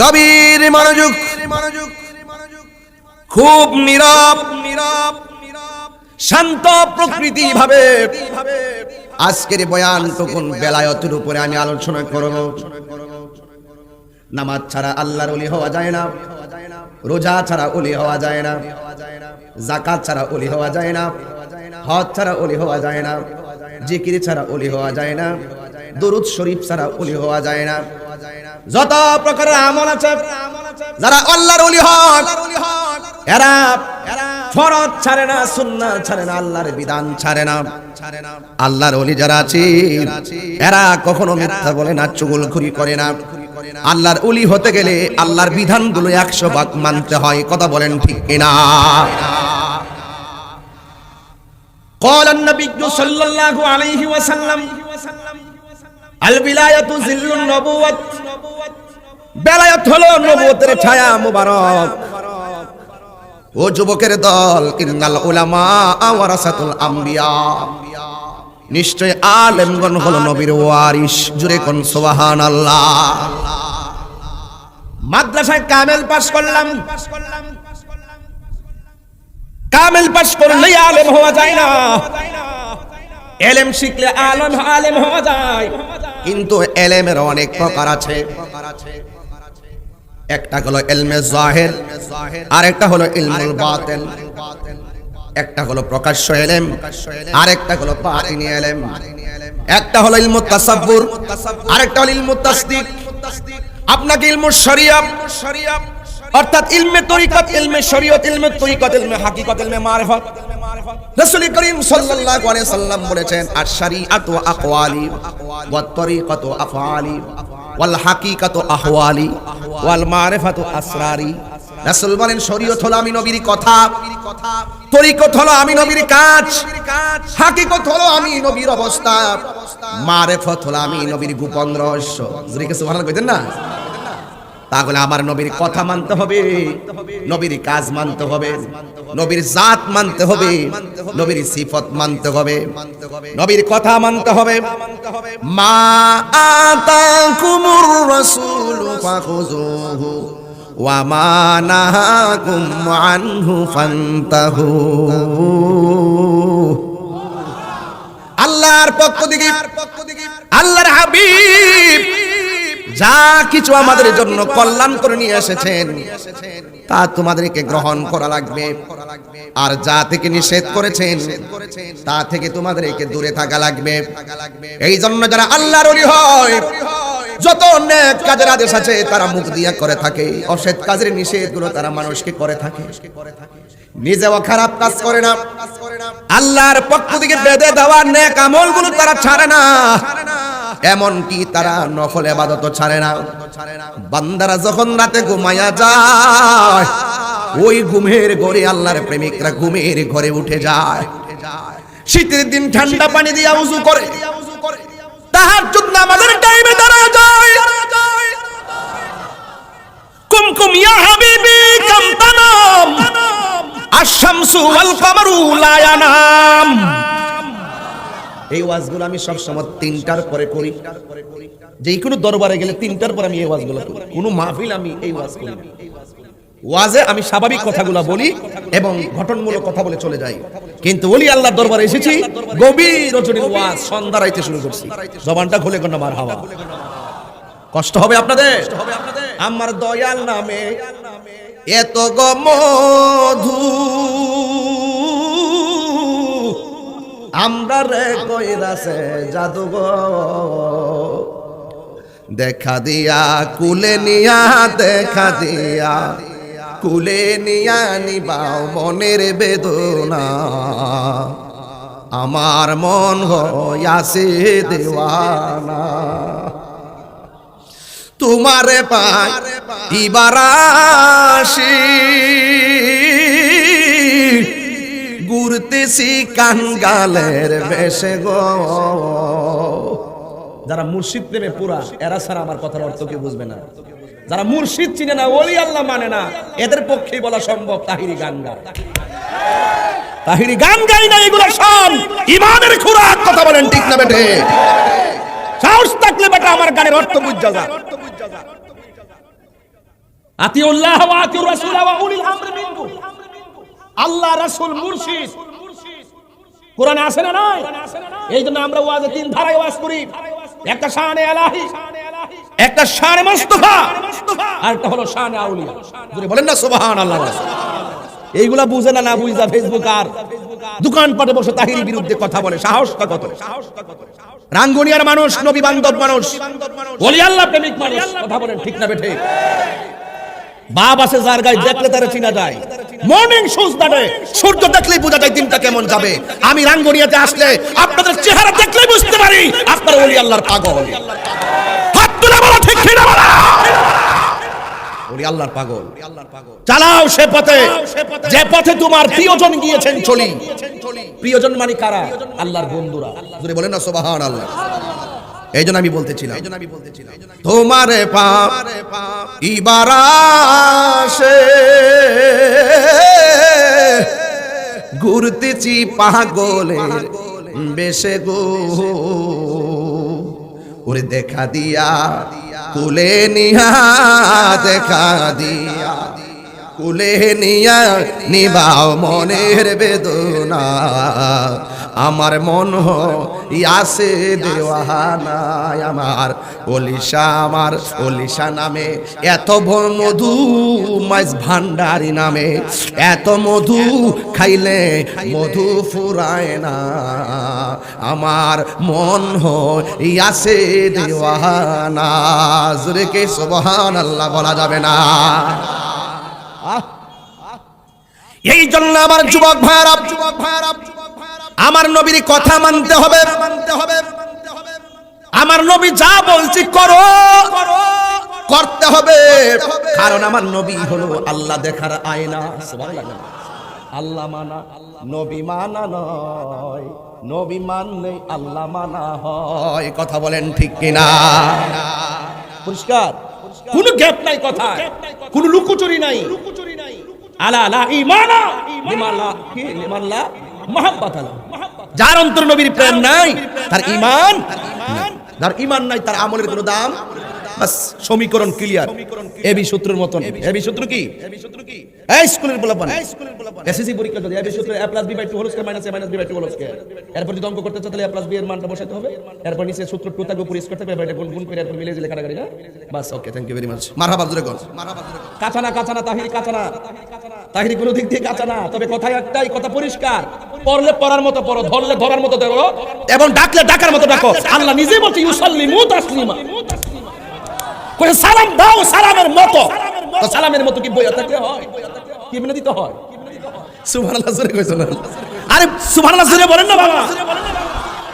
গভীর মনোযোগ, খুব নীরব নীরব শান্ত প্রকৃতি ভাবে আজকের বয়ান তখন বেলায়তের উপরে আমি আলোচনা করব। নামাজ ছাড়া আল্লাহর ওলি হওয়া যায় না, রোজা ছাড়া ওলি হওয়া যায় না জাকাত ছাড়া ওলি হওয়া যায় না, হজ ছাড়া ওলি হওয়া যায় না, জিকির ছাড়া ওলি হওয়া যায় না, দরুদ শরীফ ছাড়া ওলি হওয়া যায় না। যত প্রকারের আমল আছে যারা আল্লাহর ওলি হক এরা ফরজ ছাড়ে না সুন্নাত ছাড়ে না আল্লাহর বিধান ছাড়ে না আল্লাহর ওলি যারা আছে এরা কখনো মিথ্যা বলে না চুগলখুরি করে না আল্লাহর ওলি হতে গেলে আল্লাহর বিধানগুলো একশো ভাগ মানতে হয় কথা বলেন ঠিক কিনা قال النبي صلى الله عليه وسلم আল বিলায়াতু জিল্লুন নবুওয়াত ছায়া মুবারক। ও যুবকের দল কিনাল উলামা ওয়ারাসাতুল আমবিয়া। নিশ্চয় আলেমগণ হলো নবীর ওয়ারিস জুরে কোন সুবহানাল্লাহ। মাদ্রাসায় কামেল পাশ করলাম। কামেল পাশ করলেই আলেম হওয়া যায় না। এলেম শিখলে আলম আলেম হওয়া যায়। কিন্তু এলেমের অনেক প্রকার আছে। একটা হলো এলমে জাহের আর একটা হলো ইলমুল বাতিন একটা হলো প্রকাশ্য এলেম আর একটা হলো বাতিনি এলেম। একটা হলো ইলমু তাসাব্বুর আর একটা হলো ইলমু তাসদিক। আপনাকে ইলমু শরিয়া, অর্থাৎ ইলমে তরিকত, ইলমে শরীয়ত, ইলমে তরিকত, ইলমে হাকিকত, ইলমে মারিফত। রাসূল করিম সাল্লাল্লাহু আলাইহি সাল্লাম বলেছেন আর শরীআতু আকওয়ালি ওয়া তরিকতু আফআলি, ওয়াল হাকিকাতু আহওয়ালি, ওয়াল মারিফাতু আসরারি। রাসূল বলেন, শরীয়ত হলো আমি নবীর কথা, তরিকত হলো আমি নবীর কাজ, হাকিকত হলো আমি নবীর অবস্থা, মারিফত হলো আমি নবীর গোপন রহস্য। জুরিকে সুবহানাল্লাহ কইতেন না? তাহলে আমার নবীর কথা মানতে হবে, নবীর কাজ মানতে হবে, নবীর জাত মানতে হবে, নবীর সিফত মানতে হবে, নবীর কথা মানতে হবে। মা আতাকুমুর রাসূল ফাখুযুহু ওয়া মা নাহাকুম আনহু ফান্তাহু। আল্লাহর পক্ষ থেকে, আল্লাহর হাবিব যা কিছু আমাদের জন্য কল্যাণ করে নিয়ে এসেছেন, তা তোমাদেরকে গ্রহণ করা লাগবে। আর যা থেকে নিষেধ করেছেন, তা থেকে তোমাদেরকে দূরে থাকা লাগবে। এই জন্য যারা আল্লাহর হয়, যত নেক কাজের আদেশ আছে, তারা মুখ দিয়া করে থাকে। অসৎ কাজের নিষেধগুলো তারা মানুষকে করে থাকে। নিজেও খারাপ কাজ করে না। আল্লাহর পক্ষ থেকে বেঁধে দেওয়া নেক আমলগুলো তারা ছাড়ে না। এমন কি তারা নফল এবাদত ছাড়ে না। বান্দারা যখন রাতে ঘুমায়া যায়, ওই ঘুমের ঘরে আল্লাহর প্রেমিকরা ঘুমের ঘরে উঠে যায়। শীতের দিন ঠান্ডা পানি দিয়ে উজু করে। তাহার জন্য আমাদের টাইমে দাঁড়া যায়। কুমকুম ইয়া হাবিবি কাম তানাম আশ-শামসু ওয়াল কামারু লা ইয়ানাম এই ওয়াজগুলো আমি সব সময় তিনটার পরে করি যে কোনো দরবারে গেলে তিনটার পরে আমি এই ওয়াজগুলো করি কোনো মাহফিল আমি এই ওয়াজ করি ওয়াজে আমি স্বাভাবিক কথাগুলো বলি এবং ঘটনমূলক কথা বলে চলে যাই। কিন্তু ওলি আল্লাহর দরবারে এসেছি, গভীর রজনীর ওয়াজ, সন্ধ্যা রাইতে শুরু করছি। জবানটা খুলে কোন মার হাওয়া। কষ্ট হবে আপনাদের? আমার দয়াল নামে এত গমধু আমরা রে কইরাছে জাদুঘর। দেখা দিয়া, কুলে নিয়া, দেখা দিয়া। কুলে নিয়া নিবাও মনের বেদনা। আমার মন হয়াছে দেওয়ানা। তোমারে পাই ইবারাশি ঘুরতেছি কাঙ্গালের বেশে গো। যারা মুর্শিদ প্রেমে পুরা, এরা ছাড়া আমার কথার অর্থ কি বুঝবে না। যারা মুর্শিদ চিনে না, ওলি আল্লাহ মানে না। এদের পক্ষেই বলা সম্ভব তাহিরি গান গা তাহিরি গান গাই না, এগুলো সব ইমানের খুরাক, কথা বলেন ঠিক না বেটে সাহস থাকলে বেটা আমার গানের অর্থ বুঝা যা। আতিউল্লাহ ওয়া আতিউর রাসূল ওয়া উলিল আমরি মিনকুম আল্লাহ রাসূল মুর্শিদ। কোরআনে আছে না নাই? এই জন্য আমরা ওয়াজে তিন ধারায় ওয়াজ করি। একটা শানে এলাহি একটা শানে মুস্তাফা আর একটা হলো শানে আউলিয়া। যদি বলেন না, সুবহানাল্লাহ। এইগুলা বুঝে না না বুঝা ফেসবুক আর দোকানপাটে বসে তাহিরি বিরুদ্ধে কথা বলে। সাহসটা কত? রাঙ্গুনিয়ার মানুষ, নবী বান্ধব মানুষ। বলি আল্লাহ প্রেমিক মানুষ, কথা বলেন ঠিক না বেঠে? বাপ আছে যার গায়ে দেখলে তারা চিনা যায়। মর্নিং সুজ দাঁড়ে সূর্য দেখলেই বোঝা যায় দিনটা কেমন যাবে। আমি রাঙ্গুনিয়াতে আসলে আপনাদের চেহারা দেখলেই বুঝতে পারি, আপনার ওলি আল্লাহর পাগল। হাত বলো ঠিক কিনা বলো। মানে আল্লাহর বন্ধুরা। বলেন না সুবহান আল্লাহ এই জন্য আমি বলতেছিলাম তোমার পাপ ইবার ঘুরতেছি পাগলের বেশে গো। ওরে দেখা দিয়া কুলে নিহা দেখা দিয়া। কুলে নিয়া নিবাও মনের বেদনা। আমার মন আসে দেওয়ানায় আমার অলিশা আমার অলিশা নামে। এত মধু মাইজ ভান্ডারি নামে। এত মধু খাইলে মধু ফুরায় না। আমার মন আসে দেওয়ানা কে সুবহান আল্লাহ বলা যাবে না। এই জন্য আমার যুবক ভাইরা যুবক ভাইরা আমার নবীর কথা মানতে হবে। মানতে হবে আমার নবী যা বলছি করো, করতে হবে। কারণ আমার নবী হলো আল্লাহ দেখার আয়না। আল্লাহ মানা, নবী মানা নয়। নবী মানলে আল্লাহ মানা হয়। কথা বলেন ঠিক কিনা? পরিষ্কার? কোনো গ্যাপ নাই কথা কোনো লুকোচুরি নাই। যার অন্তর নবীর প্রেম নাই তার ইমান তার ইমান নাই তার আমলের কোনো দাম বাস সমীকরণ ক্লিয়ার এবি সূত্রের মতন। এবি সূত্র কি? এই স্কুলের বলাপান এসএসসি পরীক্ষা যদি এবি সূত্র a plus b by 2 whole square minus a minus b by 2 whole square এরপর যদি অঙ্ক করতে চাও তাহলে a প্লাস b এর মানটা বসাতে হবে। এরপর নিচে সূত্র 2 থাকবে পুরো স্কয়ার থাকবে এটা গুণ গুণ করে এরপর মিলে দিলে কাটাকাটি না? বাস okay thank you very much মারহাবা জোরে কোন কাঁচানা কাঁচানা তাহিরি কাঁচানা। তাহিরি কোনো দিক দিয়ে কাঁচানা তবে কথা একটাই কথা পরিষ্কার। পড়লে পড়ার মতো পড়ো ধরলে ধরার মতো ধরো। এবং ডাকলে ডাকার মতো ডাকো। আল্লাহ নিজে বলছে ইউসাল্লিমু তাসলিমা সালাম দাও সালামের মতো। তো সালামের মতো কি বইয়া থাকলে হয়? কি মেনে দিতে হয়? সুবহানাল্লাহ জোরে কইছো না। আরে সুবহানাল্লাহ জোরে বলেন না বাবা।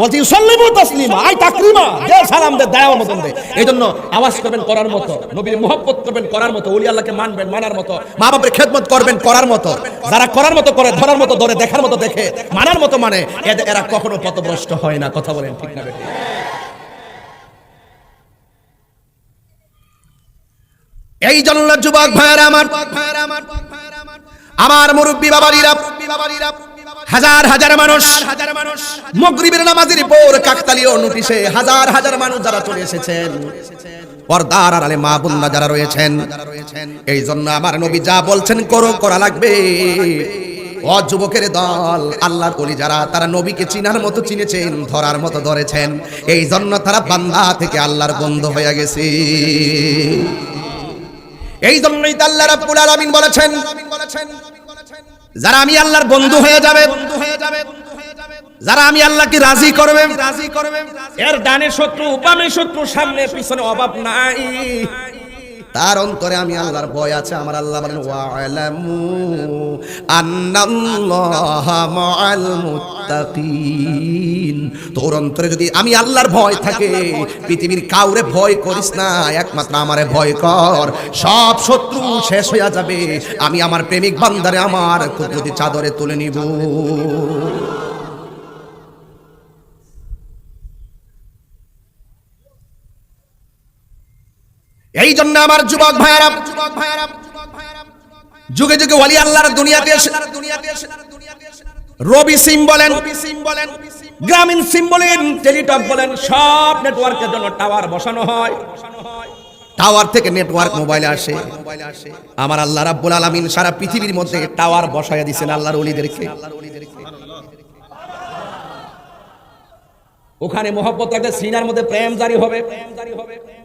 বলছি ইউসাল্লিমু তাসলিমা আই তাকরিমা দে সালাম দে মতন দে। এই জন্য আওয়াজ করবেন করার মতো। নবীর মুহাব্বত করবেন করার মতো। ওলি আল্লাহকে মানবেন মানার মতো। মা বাবার খেদমত করবেন করার মতো। যারা করার মতো করে ধরার মতো ধরে দেখার মতো দেখে মানার মতো মানে এরা কখনো পথভ্রষ্ট হয় না। কথা বলেন ঠিক না বেঠিক? এই জন্য যুবক ভাইয়েরা আমার। আমার মুরব্বী বাবারিরা হাজার হাজার মানুষ হাজার মানুষ নামাজের পর কাকতালীয় নোটিশে হাজার হাজার মানুষ যারা চলে এসেছেন যারা রয়েছেন, এই জন্য আমার নবী যা বলছেন করো, করা লাগবে। যুবকের দল, আল্লাহর যারা, তারা নবীকে চিনার মতো চিনেছেন, ধরার মতো ধরেছেন। এই জন্য তারা বান্দা থেকে আল্লাহর বন্ধ হয়ে গেছে। এই জন্যই তাল্লা রাব্বুল আলামিন বলেছেন, যারা আমি আল্লাহর বন্ধু হয়ে যাবে বন্ধু হয়ে যাবে যারা আমি আল্লাহকে রাজি করবে রাজি করবে এর ডানে শত্রু বামে শত্রু, সামনে, পিছনে অভাব নাই। তার অন্তরে আমি আল্লাহর ভয় আছে। আমার আল্লাহ বলেন, ওয়ালামু আন্নাল্লাহা মাআল মুত্তাকিন। তোর অন্তরে যদি আমি আল্লাহর ভয় থাকে, পৃথিবীর কাউরে ভয় করিস না, একমাত্র আমারে ভয় কর। সব শত্রু শেষ হইয়া যাবে। আমি আমার প্রেমিক বান্দারে, আমার কুদরতি চাদরে তুলে নিব। এই জন্য আমার যুবক ভাইয়েরা যুবক যুগে যুগে ওয়ালি আল্লাহর দুনিয়াতে এসে রবি সিম বলেন, গ্রামীণ সিম বলেন, টেলিটক বলেন, সব নেটওয়ার্কের জন্য টাওয়ার বসানো হয়। টাওয়ার থেকে নেটওয়ার্ক মোবাইলে আসে। আমার আল্লাহ রাব্বুল আলামিন সারা পৃথিবীর মধ্যে টাওয়ার বসায়া দিয়েছেন আল্লাহর ওলিদেরকে। ওখানে মোহব্বত রাখতে সিনার মধ্যে প্রেম জারি হবে। প্রেম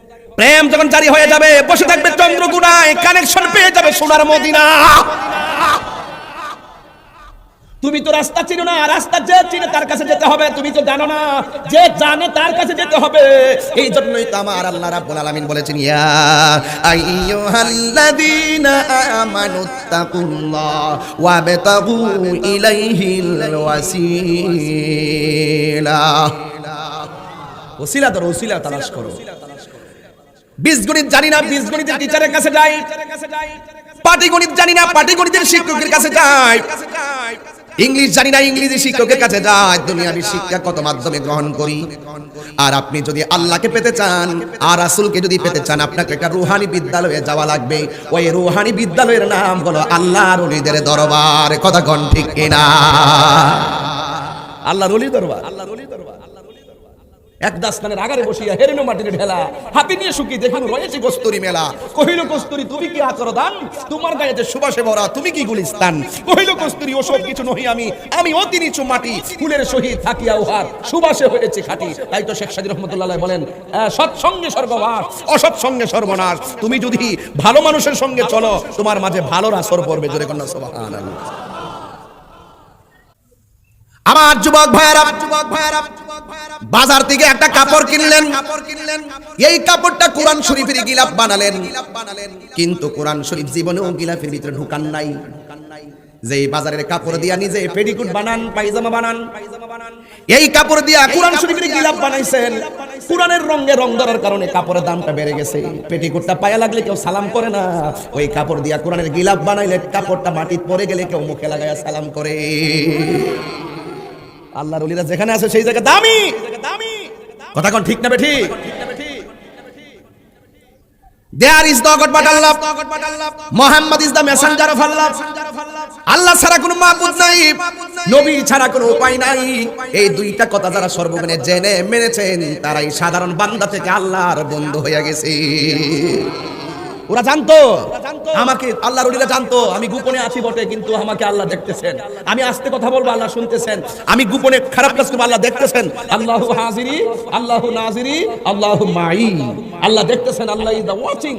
যখন জারি হয়ে যাবে, বসে থাকবে চন্দ্রগুড়ায় কানেকশন পেয়ে যাবে সোনার মদিনা। তুমি তো রাস্তা চিনো না, রাস্তা যে চিনে তার কাছে যেতে হবে, তুমি তো জানো না, যে জানে তার কাছে যেতে হবে। এই জন্যই তো আমার আল্লাহ রাব্বুল আলামিন বলেছেন, ইয়া আইয়ুহাল্লাযীনা আমানু তাকুল্লাহ ওয়াবতাগু ইলাইহিল ওয়াসিলা। ওসিলা ধরো, ওসিলা তালাশ করো। বীজগণিত জানি না, বীজগণিতের টিচারের কাছে যাই। পাটিগণিত জানি না পাটিগণিতের শিক্ষকের কাছে যাই। ইংলিশ জানি না ইংরেজি শিক্ষকের কাছে যাই। দুনিয়াবি শিক্ষা কত মাধ্যমে গ্রহণ করি? আর আপনি যদি আল্লাহকে পেতে চান, আর রাসূলকে যদি পেতে চান, আপনাকে একটা রুহানি বিদ্যালয়ে যাওয়া লাগবে। ওই রুহানি বিদ্যালয়ের নাম হলো আল্লাহর ওলিদের দরবার। কথা কোন ঠিক কিনা? আল্লাহর অলি দরবার আল্লাহর অলি দরবার। এক দাস্তানের আগারে বসিয়া হেরেনো মাটির ঢেলা। নিয়ে দেখুন কস্তুরি মেলা। কহিল, কস্তুরি, তুমি কি আচর দান তোমার গায়ে যে সুবাসে ভরা, তুমি কি গুলিস্তান? কহিল, কস্তুরি কিছু নহি আমি। আমি অতি নিচু মাটি, ফুলের সহিত থাকিয়া উহার সুবাসে হয়েছে খাটি। তাই তো শেখ সাজি রহমতুল্লাহ বলেন সৎসঙ্গে স্বর্গবাস, অসৎ সঙ্গে সর্বনাশ। তুমি যদি ভালো মানুষের সঙ্গে চলো, তোমার মাঝে ভালোর আসর পড়বে জোরে কন্যা, সুবহানাল্লাহ। আমার যুবক ভাইয়েরা যুবক ভাইয়েরা বাজার থেকে একটা কাপড় কিনলেন। এই কাপড়টা কোরআন শরীফের গিলাফ বানালেন। কিন্তু কোরআন শরীফ জীবনেও গিলাফের ভিতরে ঢুকান নাই। যে বাজারের কাপড় দিয়া নিজে পেটিকুট বানান, পায়জামা বানান। এই কাপড় দিয়া কোরআন শরীফের গিলাফ বানাইছেন। কোরআনের রঙে রং ধরার কারণে কাপড়ের দামটা বেড়ে গেছে। পেটিকুটটা পায়া লাগলে কেউ সালাম করে না। ওই কাপড় দিয়া কোরআনের গিলাফ বানাইলে কাপড়টা মাটিতে পড়ে গেলে কেউ মুখে লাগায়া সালাম করে। আল্লাহর ওলিরা যেখানে আছে সেই জায়গা দামি। কথা কোন ঠিক না বে ঠিক? There is the but Allah Muhammad is the messenger of Allah Allah ছাড়া কোনো মাবুদ নাই। নবী ছাড়া কোনো উপায় নাই। এই দুইটা কথা যারা সর্বগুণে জেনে মেনেছেন, তারাই সাধারণ বান্দা থেকে আল্লাহর বন্ধু হয়ে গেছে। ওরা জানতো? আমাকে আল্লাহর ওলিরা জানতো, আমি গোপনে আছি বটে, কিন্তু আমাকে আল্লাহ দেখতেছেন। আমি আস্তে কথা বলব, আল্লাহ শুনতেছেন। আমি গোপনে খারাপ কাজ করব, আল্লাহ দেখতেছেন। আল্লাহু হাজিরি, আল্লাহু নাজিরি, আল্লাহু মাই আল্লাহ দেখতেছেন, আল্লাহ ইজ দা ওয়াচিং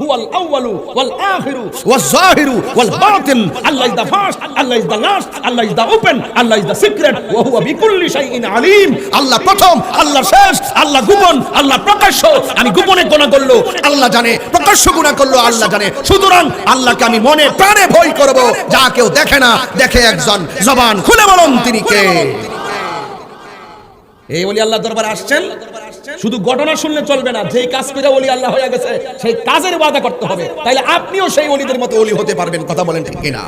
হুয়াল আউয়ালু ওয়াল আখিরু, ওয়াজ জাহিরু ওয়াল Batin. Allah is the first Allah is the last Allah is the open Allah is the secret ওয়া হুয়া বিকুল্লি শাইইন আলিম। আল্লাহ প্রথম, আল্লাহ শেষ, আল্লাহ গোপন, আল্লাহ প্রকাশ্য। আমি গোপনে গুনাহ করল, আল্লাহ জানে, প্রকাশ্য গুনাহ করল, আল্লাহ জানে। সুতরাং আল্লাহকে আমি মনে প্রাণে ভয় করব। যা কেউ দেখে না দেখে একজন জবান খুলে বলুন তিনি কে। এই ওলি আল্লাহ দরবার আসছেন। শুধু ঘটনা শুনলে চলবে না যে কাজ করে ওলি আল্লাহ হয়ে গেছে সেই কাজের ওয়াদা করতে হবে। তাইলে আপনিও সেই ওলিদের মতো ওলি হতে পারবেন কথা বলেন ঠিক কিনা?